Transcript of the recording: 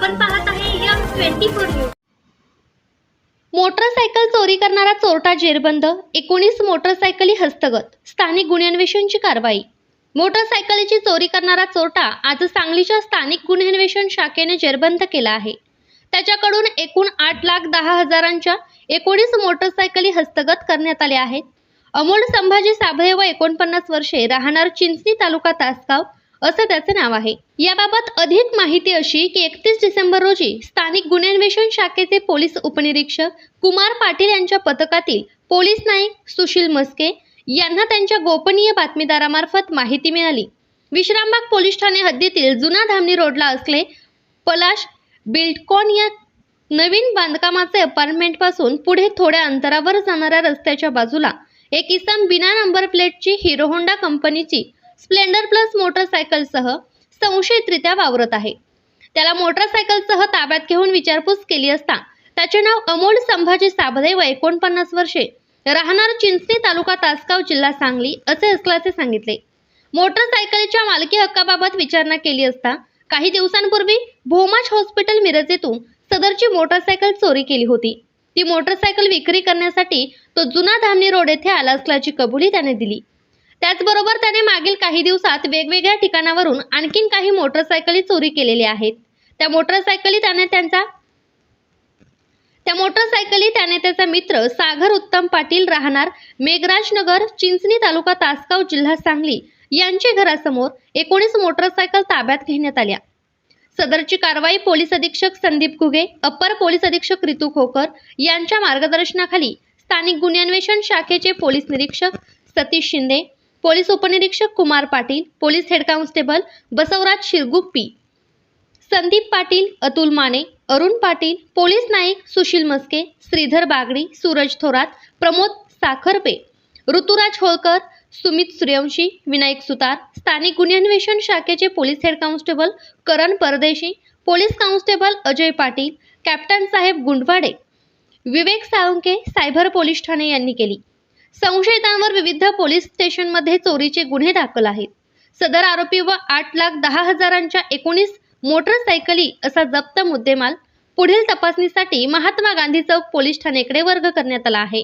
आपण पाहत आहे M twenty four news. Motorcycle चोरी करणारा चोरटा जेरबंद एकोणीस मोटरसायकली हस्तगत स्थानिक गुन्हेन्वेषणची कारवाई. मोटरसायकलीची चोरी करणारा चोरटा आज सांगलीच्या स्थानिक गुन्हेन्वेषण शाखेने जेरबंद केला आहे. त्याच्याकडून एकूण आठ लाख दहा हजारांच्या एकोणीस मोटरसायकली हस्तगत करण्यात आल्या आहेत. अमोल संभाजी साबळे व एकोणपन्नास वर्षे राहणार चिंचणी तालुका तासगाव असं त्याचं नाव आहे. याबाबत अधिक माहिती अशी की एकतीस डिसेंबर रोजी स्थानिक गुन्हे अन्वेषण शाखेचे पोलीस उपनिरीक्षक कुमार पाटील यांच्या पथकातील पोलीस नाईक सुशील मस्के यांना त्यांच्या गोपनीय बातमीदारामार्फत माहिती मिळाली. विश्रामबाग पोलीस ठाणे हद्दीतील जुना धामणी रोडला असले पलाश बिल्डकॉन या नवीन बांधकामाचे अपार्टमेंटपासून पुढे थोड्या अंतरावर जाणाऱ्या रस्त्याच्या बाजूला एक इसम बिना नंबर प्लेटची हिरो होंडा कंपनीची स्प्लेंडर प्लस मोटरसायकलसह संशयितरित्या वावरत आहे. त्याला मोटरसायकलसह ताब्यात घेऊन विचारपूस केली असता त्याचे नाव अमोल संभाजी साबळे व एकोणपन्नास वर्षे. राहणार चिंचणी तालुका तासगाव जिल्हा सांगली असे असल्याचे सांगितले. मोटरसायकलच्या मालकी हक्काबाबत विचारणा केली असता काही दिवसांपूर्वी भोमाज हॉस्पिटल मिरज येथून सदरची मोटरसायकल चोरी केली होती. ती मोटरसायकल विक्री करण्यासाठी तो जुना धामणी रोड येथे आला असल्याची कबुली त्याने दिली. त्याचबरोबर त्याने मागील काही दिवसात वेगवेगळ्या ठिकाणावरून आणखीन काही मोटरसायकली चोरी केलेल्या आहेत. त्या मोटरसायकली त्याने त्यांचा त्या मोटरसायकली त्याने त्याचा मित्र सागर उत्तम पाटील राहणार मेघराजनगर चिंचणी तालुका तासगाव जिल्हा सांगली यांच्या घरासमोर एकोणीस मोटरसायकल ताब्यात घेण्यात आल्या. सदरची कारवाई पोलीस अधीक्षक संदीप घुगे अप्पर पोलीस अधीक्षक रितू खोकर यांच्या मार्गदर्शनाखाली स्थानिक गुन्हे अन्वेषण शाखेचे पोलीस निरीक्षक सतीश शिंदे पोलीस उपनिरीक्षक Kumar Patil police head constable Basavaraj Shirguppi Sandeep Patil Atul Mane Arun Patil police Naik Sushil Maske Shridhar Bagdi Suraj Thorat Pramod Sakharpe Rituraj Holkar Sumit Suryavanshi Vinayak Sutar स्थानिक गुन्हे अन्वेषण शाखेचे police head constable Karan Pardeshi police constable Ajay Patil captain साहेब Gundwade Vivek Salunke cyber police ठाणे यांनी केली. संशयितांवर विविध police स्टेशनमध्ये चोरीचे गुन्हे दाखल आहेत. सदर आरोपी व आठ लाख दहा हजारांच्या एकोणीस मोटरसायकली असा जप्त मुद्देमाल पुढील तपासणीसाठी महात्मा गांधी चौक पोलीस ठाणेकडे वर्ग करण्यात आला आहे.